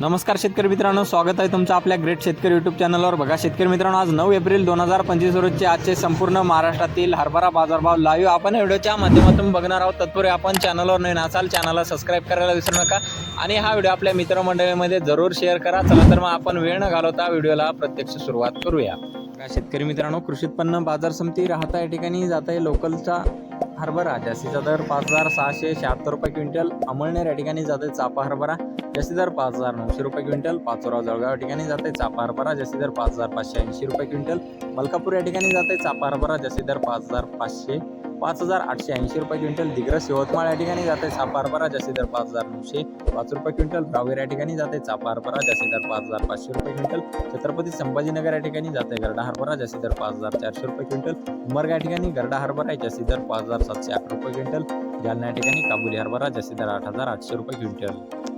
नमस्कार शेतकरी मित्रांनो स्वागत आहे तुमचं आपल्या ग्रेट शेतकरी युट्यूब चॅनलवर बघा शेतकरी मित्रांनो आज नऊ एप्रिल दोन हजार पंचवीस रोजचे आजचे संपूर्ण महाराष्ट्रातील हरभरा बाजारभाव लाईव्ह आपण व्हिडिओच्या माध्यमातून बघणार आहोत. तत्पूर्वी आपण चॅनलवर नवीन असाल चॅनलला सबस्क्राईब करायला विसरू नका. आणि हा व्हिडिओ आपल्या मित्रमंडळीमध्ये जरूर शेअर करा. चला तर मग आपण वेळ न घालवता व्हिडिओला प्रत्यक्ष सुरुवात करूया. शेतकरी मित्रांनो कृषी उत्पन्न बाजार समिती राहता या ठिकाणी जात आहे लोकलचा हरभरा जास्तीचा दर पाच हजार सहाशे शहात्तर रुपये क्विंटल. अमळनेर या ठिकाणी जाते चापा हरभरा जास्ती दर पाच हजार नऊशे रुपये क्विंटल. पाचोरा जळगाव या ठिकाणी जाते चापा हरभरा जास्ती दर पाच हजार पाचशे ऐंशी रुपये क्विंटल. मलकापूर या ठिकाणी जाते चापा हरभरा जास्ती दर पाच हजार पाचशे पाच हजार आठशे ऐंशी रुपये क्विंटल दिग्रस यवतमाळ या ठिकाणी जाते चापा हरभरा जास्ती दर पाच हजार नऊशे पाच रुपये क्विंटल रावेर या ठिकाणी जाते चापा हरभरा जास्ती दर पाच हजार पाचशे रुपये क्विंटल छत्रपती संभाजीनगर या ठिकाणी जाते गरडा हरभरा जास्ती दर पाच हजार चारशे रुपये क्विंटल उमरगा या ठिकाणी गरडा हरभरा आहे. जास्ती दर पाच हजार सातशे आठ रुपये क्विंटल जालना या ठिकाणी काबुली हरभरा जास्ती दर आठ हजार आठशे रुपये क्विंटल